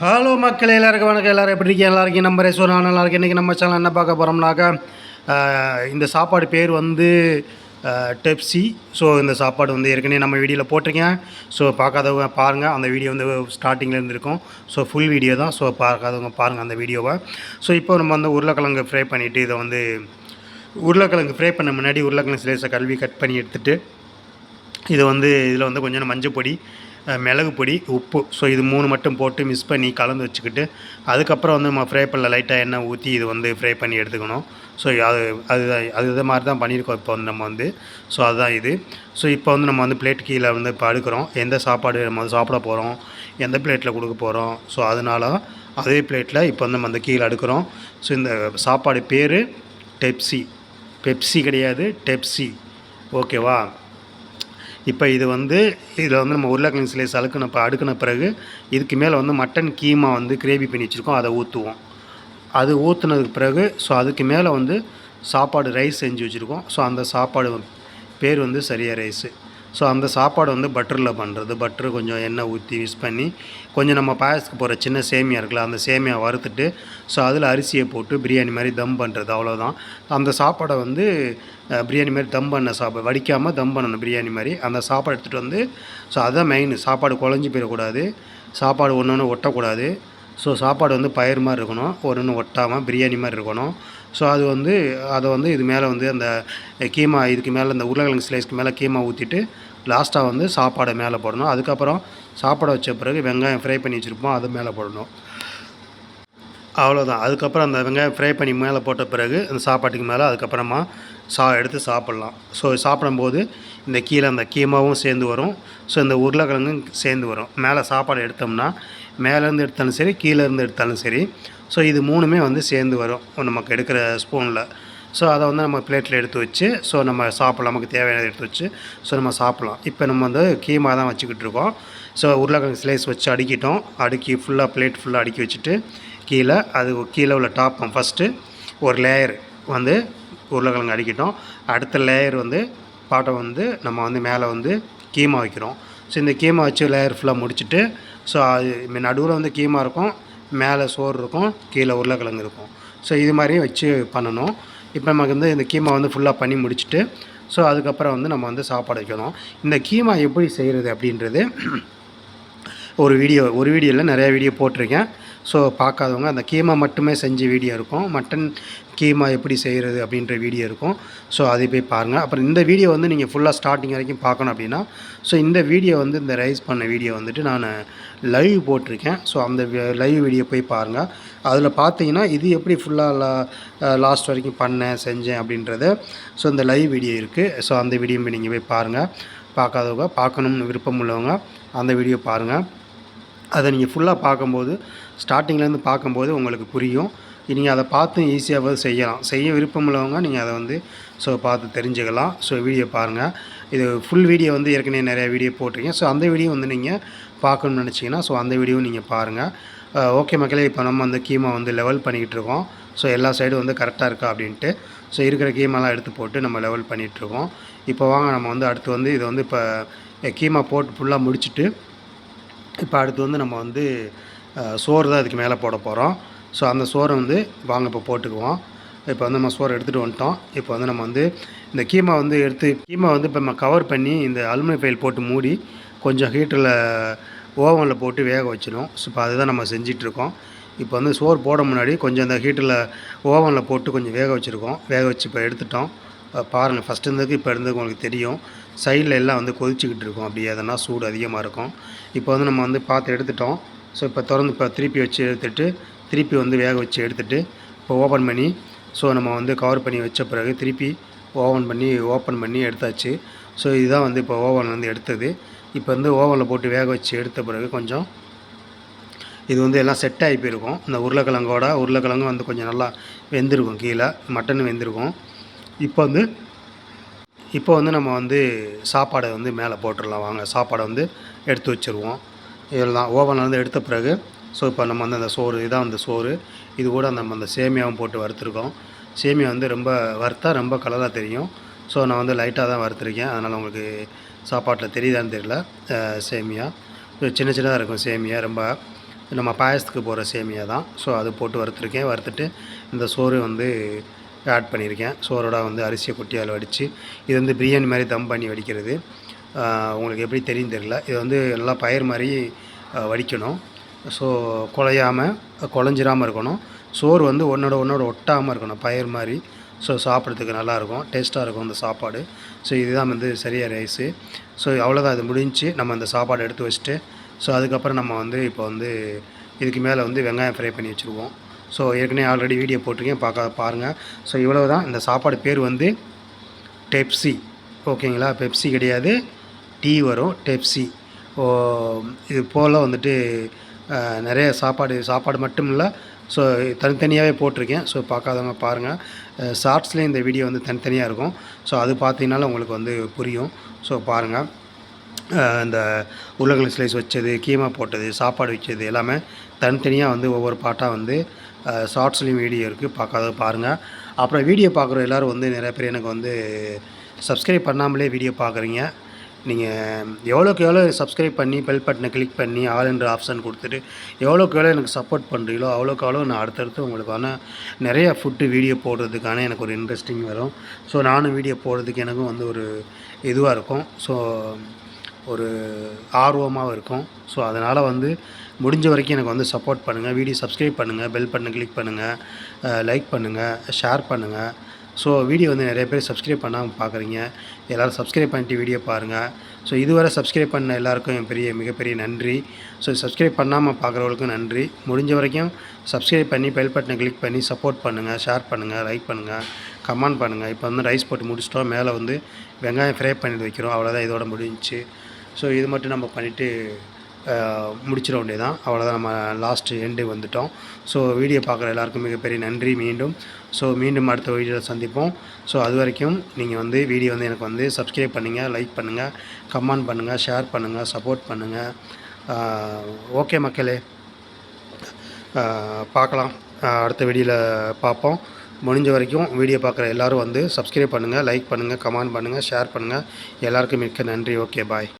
Hello மக்கள் எல்லாருக்கும் வணக்கம். எல்லாரும் எப்படி இருக்கீங்க? எல்லாருக்கும் இருக்கீங்க. நம்ம ரேஸ்வர் நான் நல்லா இருக்கேன் இன்றைக்கி நம்ம சேனல் என்ன பார்க்க போகிறோம்னாக்கா இந்த சாப்பாடு பேர் வந்து டெப்சி ஸோ இந்த சாப்பாடு வந்து ஏற்கனவே நம்ம வீடியோவில் போட்டிருக்கேன். ஸோ பார்க்காதவங்க பாருங்கள் அந்த வீடியோ வந்து ஸ்டார்டிங்கில் இருக்கும் ஸோ ஃபுல் வீடியோ தான். ஸோ பார்க்காதவங்க பாருங்கள் அந்த வீடியோவை ஸோ இப்போ நம்ம வந்து உருளைக்கிழங்கு ஃப்ரை பண்ணிவிட்டு இதை வந்து உருளைக்கிழங்கு ஃப்ரை பண்ண முன்னாடி உருளைக்கிழங்கு சிலேசை கல்வி கட் பண்ணி எடுத்துகிட்டு இது வந்து இதில் வந்து கொஞ்சம் மஞ்சள் பொடி மிளகு பொடி உப்பு. ஸோ இது மூணு மட்டும் போட்டு மிக்ஸ் பண்ணி கலந்து வச்சுக்கிட்டு அதுக்கப்புறம் வந்து நம்ம ஃப்ரை பண்ணல லைட்டாக எண்ணெய் ஊற்றி இது வந்து ஃப்ரை பண்ணி எடுத்துக்கணும். ஸோ அது அதுதான் அது இது மாதிரி தான் பண்ணியிருக்கோம் இப்போ வந்து நம்ம வந்து. ஸோ அதுதான் இது. ஸோ இப்போ வந்து நம்ம வந்து பிளேட் கீழே வந்து இப்போ அடுக்கிறோம். எந்த சாப்பாடு நம்ம வந்து சாப்பிட போகிறோம் எந்த பிளேட்டில் கொடுக்க போகிறோம் ஸோ அதனால அதே பிளேட்டில் இப்போ வந்து நம்ம அந்த கீழே அடுக்கிறோம். ஸோ இந்த சாப்பாடு பேர் டெப்சி பெப்சி கிடையாது டெப்சி ஓகேவா இப்போ இது வந்து இதில் வந்து நம்ம உருளைக்கிழங்கு சிலை அழுக்கின இப்போ அடுக்கின பிறகு இதுக்கு மேலே வந்து மட்டன் கீமா வந்து கிரேவி பண்ணி வச்சுருக்கோம் அதை ஊற்றுவோம். அது ஊற்றுனதுக்கு பிறகு ஸோ அதுக்கு மேலே வந்து சாப்பாடு ரைஸ் செஞ்சு வச்சுருக்கோம். ஸோ அந்த சாப்பாடு பேர் வந்து சரியா ரைஸு ஸோ அந்த சாப்பாடு வந்து பட்டரில் பண்ணுறது. பட்டர் கொஞ்சம் எண்ணெய் ஊற்றி யூஸ் பண்ணி கொஞ்சம் நம்ம பாயசத்துக்கு போகிற சின்ன சேமியா இருக்குல்ல அந்த சேமியா வறுத்துட்டு ஸோ அதில் அரிசியை போட்டு பிரியாணி மாதிரி தம் பண்ணுறது அவ்வளோதான் அந்த சாப்பாடை வந்து பிரியாணி மாதிரி தம் பண்ண சாப்பாடு வடிக்காமல் தம் பண்ணணும் பிரியாணி மாதிரி. அந்த சாப்பாடு எடுத்துகிட்டு வந்து ஸோ அதுதான் மெயின் சாப்பாடு குழஞ்சி போயிடக்கூடாது. சாப்பாடு ஒன்று ஒன்று ஒட்டக்கூடாது. ஸோ சாப்பாடு வந்து பயிர் மாதிரி இருக்கணும். ஒன்று ஒன்று ஒட்டாமல் பிரியாணி மாதிரி இருக்கணும். ஸோ அது வந்து அதை வந்து இது மேலே வந்து அந்த கீமா இதுக்கு மேலே அந்த உருளைக்கிழங்கு ஸ்லைஸ்க்கு மேலே கீமா ஊற்றிட்டு லாஸ்ட்டாக வந்து சாப்பாடை மேலே போடணும். அதுக்கப்புறம் சாப்பாடை வச்ச பிறகு வெங்காயம் ஃப்ரை பண்ணி வச்சுருப்போம் அது மேலே போடணும். அவ்வளோதான் அதுக்கப்புறம் அந்த வெங்காயம் ஃப்ரை பண்ணி மேலே போட்ட பிறகு அந்த சாப்பாட்டுக்கு மேலே அதுக்கப்புறமா சா எடுத்து சாப்பிட்லாம். ஸோ சாப்பிடும்போது இந்த கீழே அந்த கீமாவும் சேர்ந்து வரும். ஸோ இந்த உருளைக்கிழங்கும் சேர்ந்து வரும். மேலே சாப்பாடு எடுத்தோம்னா மேலேருந்து எடுத்தாலும் சரி கீழேருந்து எடுத்தாலும் சரி ஸோ இது மூணுமே வந்து சேர்ந்து வரும். நமக்கு எடுக்கிற ஸ்பூனில் ஸோ அதை வந்து நம்ம பிளேட்டில் எடுத்து வச்சு ஸோ நம்ம சாப்பிட்லாம். நமக்கு தேவையானதை எடுத்து வச்சு ஸோ நம்ம சாப்பிட்லாம். இப்போ நம்ம வந்து கீமா தான் வச்சுக்கிட்டு இருக்கோம். ஸோ உருளைக்கிழங்கு ஸ்லைஸ் வச்சு அடுக்கிட்டோம். அடுக்கி ஃபுல்லாக பிளேட் ஃபுல்லாக அடுக்கி வச்சுட்டு கீழே அது கீழே உள்ள டாப் ஃபஸ்ட்டு ஒரு லேயர் வந்து உருளைக்கிழங்கு அடிக்கிட்டோம். அடுத்த லேயர் வந்து பாட்டை வந்து நம்ம வந்து மேலே வந்து கீமா வைக்கிறோம். ஸோ இந்த கீமா வச்சு லேயர் ஃபுல்லாக முடிச்சுட்டு ஸோ அது நடுவில் வந்து கீமா இருக்கும் மேலே சோறு இருக்கும் கீழே உருளைக்கிழங்கு இருக்கும். ஸோ இது மாதிரி வச்சு பண்ணணும். இப்போ நமக்கு வந்து இந்த கீமா வந்து ஃபுல்லாக பண்ணி முடிச்சுட்டு ஸோ அதுக்கப்புறம் வந்து நம்ம வந்து சாப்பாடு வைக்கணும். இந்த கீமா எப்படி செய்கிறது அப்படின்றது ஒரு வீடியோ ஒரு வீடியோவில் நிறையா வீடியோ போட்டிருக்கேன். ஸோ பார்க்காதவங்க அந்த கீமா மட்டுமே செஞ்ச வீடியோ இருக்கும். மட்டன் கீமா எப்படி செய்கிறது அப்படின்ற வீடியோ இருக்கும். ஸோ அதை போய் பாருங்கள் அப்புறம் இந்த வீடியோ வந்து நீங்கள் ஃபுல்லாக ஸ்டார்டிங் வரைக்கும் பார்க்கணும் அப்படின்னா ஸோ இந்த வீடியோ வந்து இந்த ரைஸ் பண்ண வீடியோ வந்துட்டு நான் லைவ் போட்டிருக்கேன். ஸோ அந்த லைவ் வீடியோ போய் பாருங்கள் அதில் பார்த்தீங்கன்னா இது எப்படி ஃபுல்லாக லாஸ்ட் வரைக்கும் பண்ணேன் செஞ்சேன் அப்படின்றத ஸோ இந்த லைவ் வீடியோ இருக்குது ஸோ அந்த வீடியோ நீங்கள் போய் பாருங்கள் பார்க்காதவங்க பார்க்கணும்னு விருப்பம் உள்ளவங்க அந்த வீடியோ பாருங்கள் அதை நீங்கள் ஃபுல்லாக பார்க்கும்போது ஸ்டார்டிங்லேருந்து பார்க்கும்போது உங்களுக்கு புரியும். நீங்கள் அதை பார்த்து ஈஸியாக செய்யலாம். செய்ய விருப்பம் உள்ளவங்க நீங்கள் அதை வந்து ஸோ பார்த்து தெரிஞ்சுக்கலாம். ஸோ வீடியோ பாருங்கள் இது ஃபுல் வீடியோ வந்து ஏற்கனவே நிறையா வீடியோ போட்டிருக்கேன். ஸோ அந்த வீடியோ வந்து நீங்கள் பார்க்கணும்னு நினச்சிங்கன்னா ஸோ அந்த வீடியோ நீங்கள் பாருங்கள் ஓகே மக்களே இப்போ நம்ம அந்த கீமை வந்து லெவல் பண்ணிக்கிட்டு இருக்கோம். ஸோ எல்லா சைடும் வந்து கரெக்டாக இருக்கா அப்படின்ட்டு ஸோ இருக்கிற கீமெல்லாம் எடுத்து போட்டு நம்ம லெவல் பண்ணிகிட்ருக்கோம் இப்போ வாங்க நம்ம வந்து அடுத்து வந்து இதை வந்து இப்போ கீமா போட்டு ஃபுல்லாக முடிச்சுட்டு இப்போ அடுத்து வந்து நம்ம வந்து சோறு தான் இதுக்கு மேலே போட போகிறோம் ஸோ அந்த சோறை வந்து வாங்க இப்போ போட்டுக்குவோம். இப்போ வந்து நம்ம சோறு எடுத்துகிட்டு வந்துட்டோம். இப்போ வந்து நம்ம வந்து இந்த கீமா வந்து எடுத்து கீமா வந்து இப்போ நம்ம கவர் பண்ணி இந்த அலுமினியம் ஃபைல் போட்டு மூடி கொஞ்சம் ஹீட்டரில் ஓவனில் போட்டு வேக வச்சிடும் ஸோ இப்போ அதுதான் நம்ம செஞ்சிட்ருக்கோம். இப்போ வந்து சோறு போட முன்னாடி கொஞ்சம் அந்த ஹீட்டரில் ஓவனில் போட்டு கொஞ்சம் வேக வச்சுருக்கோம். வேக வச்சு இப்போ எடுத்துட்டோம். பாருங்கள் ஃபஸ்ட்டு இருந்ததுக்கு இப்போ இருந்ததுக்கு உங்களுக்கு தெரியும். சைடில் எல்லாம் வந்து கொதிச்சுக்கிட்டு இருக்கும். அப்படி எதனா சூடு அதிகமாக இருக்கும். இப்போ வந்து நம்ம வந்து பார்த்து எடுத்துட்டோம். ஸோ இப்போ திறந்து இப்போ திருப்பி வச்சு எடுத்துட்டு திருப்பி வந்து வேக வச்சு எடுத்துட்டு இப்போ ஓப்பன் பண்ணி ஸோ நம்ம வந்து கவர் பண்ணி வச்ச பிறகு திருப்பி ஓவன் பண்ணி ஓப்பன் பண்ணி எடுத்தாச்சு. ஸோ இதுதான் வந்து இப்போ ஓவன் வந்து எடுத்தது. இப்போ வந்து ஓவனில் போட்டு வேக வச்சு எடுத்த பிறகு கொஞ்சம் இது வந்து எல்லாம் செட் ஆகி போயிருக்கும். இந்த உருளைக்கிழங்கோட உருளைக்கிழங்கு வந்து கொஞ்சம் நல்லா வெந்திருக்கும் கீழே. மட்டன் வெந்திருக்கும். இப்போ வந்து இப்போ வந்து நம்ம வந்து சாப்பாடை வந்து மேலே போட்டுடலாம். வாங்க சாப்பாடை வந்து எடுத்து வச்சுருவோம். இதெல்லாம் ஓவன்லேருந்து எடுத்த பிறகு ஸோ இப்போ நம்ம வந்து அந்த சோறு இதான் அந்த சோறு. இது கூட நம்ம அந்த சேமியாவும் போட்டு வறுத்துருக்கோம். சேமியா வந்து ரொம்ப வறுத்தா ரொம்ப கலராக தெரியும். ஸோ நான் வந்து லைட்டாக தான் வறுத்துருக்கேன். அதனால் உங்களுக்கு சாப்பாட்டில் தெரியுதான்னு தெரியல. சேமியா. சின்ன சின்னதாக இருக்கும் சேமியா. ரொம்ப நம்ம பாயசத்துக்கு போகிற சேமியா தான். ஸோ அது போட்டு வறுத்துருக்கேன். வறுத்துட்டு இந்த சோறு வந்து ஆட் பண்ணியிருக்கேன். சோறோட வந்து அரிசியை கொட்டி அதில் வடித்து இது வந்து பிரியாணி மாதிரி தம் பண்ணி வடிக்கிறது. உங்களுக்கு எப்படி தெரியும் தெரியல. இது வந்து நல்லா பயிர் மாதிரி வடிக்கணும். ஸோ குழையாமல் குழஞ்சிராமல் இருக்கணும். சோறு வந்து ஒன்றோட ஒன்றோட ஒட்டாமல் இருக்கணும் பயிர் மாதிரி. ஸோ சாப்பிட்றதுக்கு நல்லாயிருக்கும் டேஸ்ட்டாக இருக்கும் அந்த சாப்பாடு. ஸோ இதுதான் வந்து சரியாக ரைஸு. ஸோ அவ்வளோதான் அது முடிஞ்சு நம்ம அந்த சாப்பாடு எடுத்து வச்சுட்டு ஸோ அதுக்கப்புறம் நம்ம வந்து இப்போ வந்து இதுக்கு மேலே வந்து வெங்காயம் ஃப்ரை பண்ணி வச்சுருவோம். ஸோ ஏற்கனவே ஆல்ரெடி வீடியோ போட்டிருக்கேன். பார்க்க பாருங்கள் ஸோ இவ்வளோ தான் இந்த சாப்பாடு பேர் வந்து டெப்சி ஓகேங்களா பெப்சி கிடையாது. டீ வரும். டெப்சி ஓ இது போல் வந்துட்டு நிறைய சாப்பாடு சாப்பாடு மட்டும் இல்லை. ஸோ தனித்தனியாகவே போட்டிருக்கேன். ஸோ பார்க்காதவங்க பாருங்கள் ஷார்ட்ஸ்லேயும் இந்த வீடியோ வந்து தனித்தனியாக இருக்கும். ஸோ அது பார்த்தீங்கனாலும் உங்களுக்கு வந்து புரியும். ஸோ பாருங்கள் இந்த உருளைக்கிழங்கு ஸ்லைஸ் வச்சது கீமா போட்டது சாப்பாடு வச்சது எல்லாமே தனித்தனியாக வந்து ஒவ்வொரு பாட்டாக வந்து ஷார்ட்ஸ்லேயும் வீடியோ இருக்குது பார்க்காத பாருங்கள் அப்புறம் வீடியோ பார்க்குற எல்லோரும் வந்து நிறைய பேர் எனக்கு வந்து சப்ஸ்கிரைப் பண்ணாமலே வீடியோ பார்க்குறீங்க. நீங்கள் எவ்வளோக்கு எவ்வளோ சப்ஸ்கிரைப் பண்ணி பெல் பட்டனை கிளிக் பண்ணி ஆல் என்ற ஆப்ஷன் கொடுத்துட்டு எவ்வளோக்கு எவ்வளோ எனக்கு சப்போர்ட் பண்ணுறீங்களோ அவ்வளோக்கு அவ்வளோ நான் அடுத்தடுத்து உங்களுக்கான நிறைய ஃபுட்டு வீடியோ போடுறதுக்கான எனக்கு ஒரு இன்ட்ரெஸ்டிங் வரும். ஸோ நானும் வீடியோ போடுறதுக்கு எனக்கும் வந்து ஒரு இதுவாக இருக்கும். ஸோ ஒரு ஆர்வமாகவும் இருக்கும். ஸோ அதனால் வந்து முடிஞ்ச வரைக்கும் எனக்கு வந்து சப்போர்ட் பண்ணுங்கள் வீடியோ சப்ஸ்கிரைப் பண்ணுங்கள் பெல் பட்டன் கிளிக் பண்ணுங்கள் லைக் பண்ணுங்கள் ஷேர் பண்ணுங்கள் ஸோ வீடியோ வந்து நிறைய பேர் சப்ஸ்கிரைப் பண்ணாமல் பார்க்குறீங்க எல்லோரும் சப்ஸ்கிரைப் பண்ணிட்டு வீடியோ பாருங்கள் ஸோ இதுவரை சப்ஸ்கிரைப் பண்ண எல்லாருக்கும் என் பெரிய மிகப்பெரிய நன்றி. ஸோ சப்ஸ்கிரைப் பண்ணாமல் பார்க்குறவங்களுக்கும் நன்றி. முடிஞ்ச வரைக்கும் சப்ஸ்கிரைப் பண்ணி பெல் பட்டனை கிளிக் பண்ணி சப்போர்ட் பண்ணுங்கள் ஷேர் பண்ணுங்கள் லைக் பண்ணுங்கள் கமெண்ட் பண்ணுங்கள் இப்போ வந்து ரைஸ் போட்டு முடிச்சிட்டோம். மேலே வந்து வெங்காயம் ஃப்ரை பண்ணி வைக்கிறோம். அவ்வளோதான் இதோட முடிஞ்சுச்சு. ஸோ இது மட்டும் நம்ம பண்ணிவிட்டு முடிச்சிட வேண்டியதான் அவ்வளோதான் நம்ம லாஸ்ட் எண்டு வந்துட்டோம். ஸோ வீடியோ பார்க்குற எல்லாருக்கும் மிகப்பெரிய நன்றி மீண்டும். ஸோ மீண்டும் அடுத்த வீடியோவில் சந்திப்போம். ஸோ அது வரைக்கும் நீங்கள் வந்து வீடியோ வந்து எனக்கு வந்து சப்ஸ்கிரைப் பண்ணுங்கள் லைக் பண்ணுங்கள் கமெண்ட் பண்ணுங்கள் ஷேர் பண்ணுங்கள் சப்போர்ட் பண்ணுங்கள் ஓகே மக்களே. பார்க்கலாம். அடுத்த வீடியோவில் பார்ப்போம். முடிஞ்ச வரைக்கும் வீடியோ பார்க்குற எல்லாரும் வந்து சப்ஸ்கிரைப் பண்ணுங்கள் லைக் பண்ணுங்கள் கமெண்ட் பண்ணுங்கள் ஷேர் பண்ணுங்கள் எல்லாருக்கும் மிக்க நன்றி. Okay bye